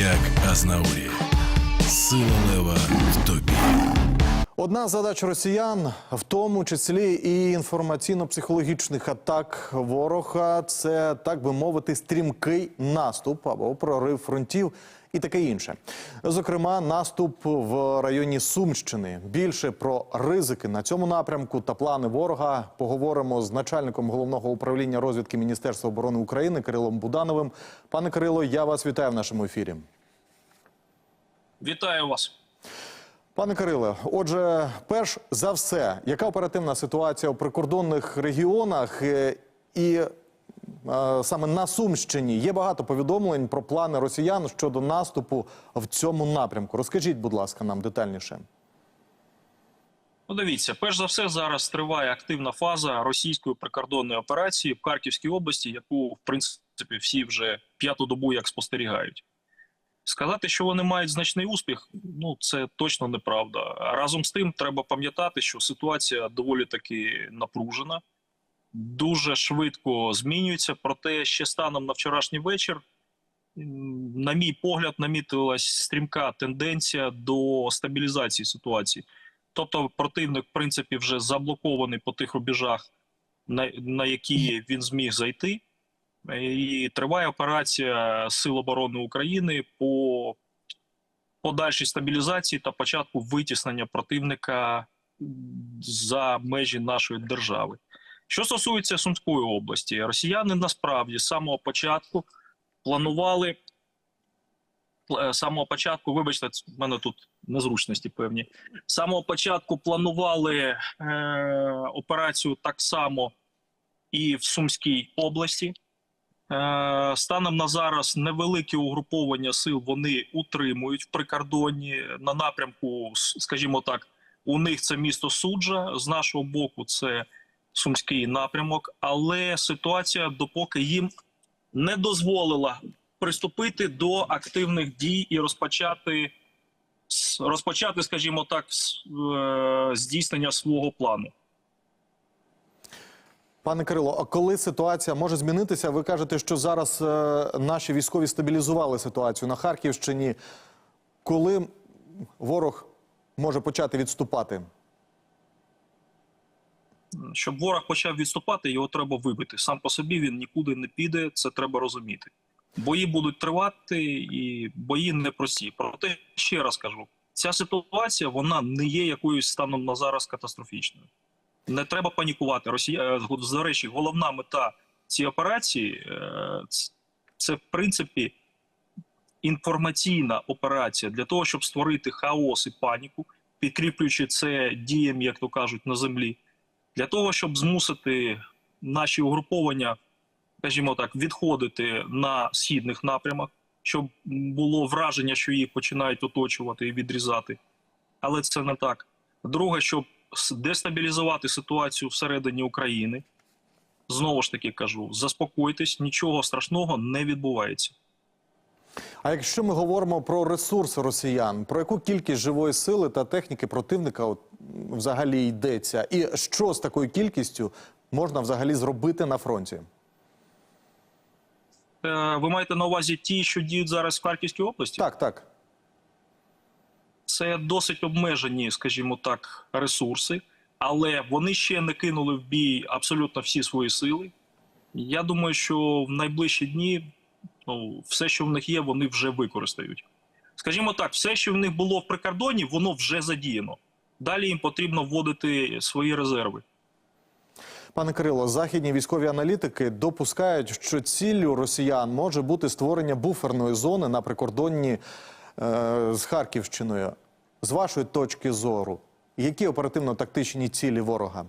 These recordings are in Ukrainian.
як Азнаурі. Сила лева в тобі. Одна з задач росіян, в тому числі і інформаційно-психологічних атак ворога, це так би мовити, стрімкий наступ або прорив фронтів і таке інше. Зокрема, наступ в районі Сумщини. Більше про ризики на цьому напрямку та плани ворога поговоримо з начальником головного управління розвідки Міністерства оборони України Кирилом Будановим. Пане Кирило, я вас вітаю в нашому ефірі. Вітаю вас. Пане Кириле, отже, перш за все, яка оперативна ситуація у прикордонних регіонах е, і е, саме на Сумщині є багато повідомлень про плани росіян щодо наступу в цьому напрямку. Розкажіть, будь ласка, нам детальніше. Ну, дивіться, перш за все, зараз триває активна фаза російської прикордонної операції в Харківській області, яку в принципі всі вже п'яту добу як спостерігають. Сказати, що вони мають значний успіх, ну це точно неправда. Разом з тим, треба пам'ятати, що ситуація доволі таки напружена, дуже швидко змінюється. Проте ще станом на вчорашній вечір, на мій погляд, намітилась стрімка тенденція до стабілізації ситуації. Тобто, противник, в принципі, вже заблокований по тих рубежах, на, на які він зміг зайти. І триває операція Сил оборони України по подальшій стабілізації та початку витіснення противника за межі нашої держави. Що стосується Сумської області, росіяни насправді з самого початку планували е, з самого початку, вибачте, в мене тут незручності певні. З самого початку планували е, операцію так само і в Сумській області. Е, Станом на зараз невеликі угруповання сил вони утримують в прикордонні на напрямку, скажімо так, у них це місто суджа. З нашого боку, це сумський напрямок. Але ситуація, допоки їм не дозволила приступити до активних дій і розпочати, розпочати, скажімо так, е, здійснення свого плану. Пане Кирило, а коли ситуація може змінитися? Ви кажете, що зараз е, наші військові стабілізували ситуацію на Харківщині. Коли ворог може почати відступати? щоб ворог почав відступати, його треба вибити. Сам по собі він нікуди не піде. Це треба розуміти. Бої будуть тривати, і бої непрості. Проте ще раз кажу: ця ситуація вона не є якоюсь станом на зараз катастрофічною. Не треба панікувати. Росія е, до речі, головна мета цієї операції е, це в принципі інформаційна операція для того, щоб створити хаос і паніку, підкріплюючи це діям, як то кажуть, на землі для того, щоб змусити наші угруповання, скажімо так, відходити на східних напрямах, щоб було враження, що їх починають оточувати і відрізати. Але це не так. Друге, щоб дестабілізувати ситуацію всередині України. Знову ж таки кажу: заспокойтесь, нічого страшного не відбувається. А якщо ми говоримо про ресурси росіян, про яку кількість живої сили та техніки противника от, взагалі йдеться, і що з такою кількістю можна взагалі зробити на фронті? Е, Ви маєте на увазі ті, що діють зараз в Харківській області? Так, так. Це досить обмежені, скажімо так, ресурси, але вони ще не кинули в бій абсолютно всі свої сили. Я думаю, що в найближчі дні ну, все, що в них є, вони вже використають. Скажімо так, все, що в них було в прикордоні, воно вже задіяно. Далі їм потрібно вводити свої резерви. Пане Кирило, західні військові аналітики допускають, що ціллю росіян може бути створення буферної зони на прикордонні е, з Харківщиною. З вашої точки зору, які оперативно-тактичні цілі ворога?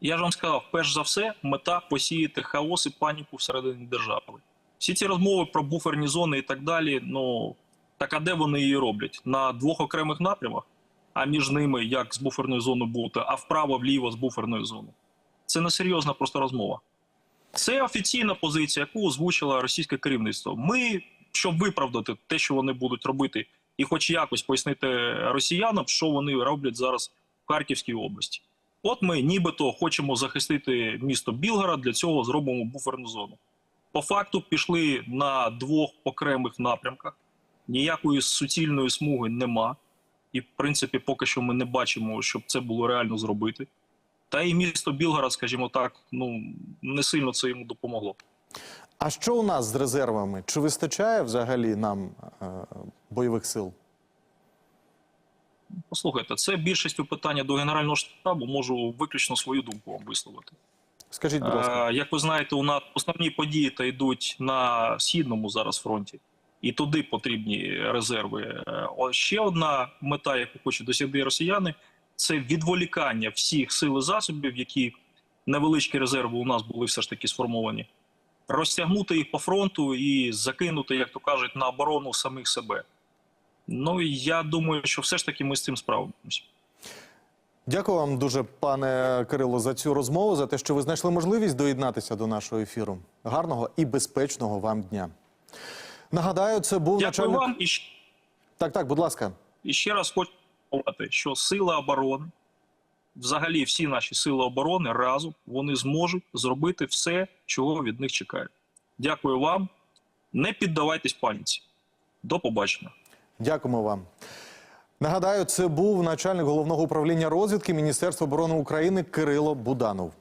Я ж вам сказав, перш за все, мета посіяти хаос і паніку всередині держави. Всі ці розмови про буферні зони і так далі. Ну так а де вони її роблять? На двох окремих напрямах, а між ними як з буферною зоною бути, а вправо вліво з буферною зоною. Це не серйозна просто розмова. Це офіційна позиція, яку озвучило російське керівництво. Ми, щоб виправдати те, що вони будуть робити, і хоч якось пояснити росіянам, що вони роблять зараз в Харківській області. От ми нібито хочемо захистити місто Білгород, для цього зробимо буферну зону. по факту пішли на двох окремих напрямках. Ніякої суцільної смуги нема. І, в принципі, поки що ми не бачимо, щоб це було реально зробити. Та і місто Білгород, скажімо так, ну не сильно це йому допомогло. А що у нас з резервами? Чи вистачає взагалі нам е, бойових сил? Послухайте, це більшістю питання до Генерального штабу. Можу виключно свою думку вам висловити. Скажіть, будь ласка. Е, Як ви знаєте, у нас основні події та йдуть на східному зараз фронті, і туди потрібні резерви. Е, Ще одна мета, яку хочуть досягти росіяни, це відволікання всіх сил і засобів, які невеличкі резерви у нас були все ж таки сформовані, розтягнути їх по фронту і закинути, як то кажуть, на оборону самих себе. Ну і я думаю, що все ж таки ми з цим справимося. Дякую вам дуже, пане Кирило, за цю розмову, за те, що ви знайшли можливість доєднатися до нашого ефіру. Гарного і безпечного вам дня. Нагадаю, це був Дякую начальник. вам і Так, так, будь ласка. І ще раз хочу сказати, що сили оборони, взагалі всі наші сили оборони разом вони зможуть зробити все, чого від них чекають. Дякую вам. Не піддавайтесь паніці. До побачення. Дякуємо вам. Нагадаю, це був начальник головного управління розвідки Міністерства оборони України Кирило Буданов.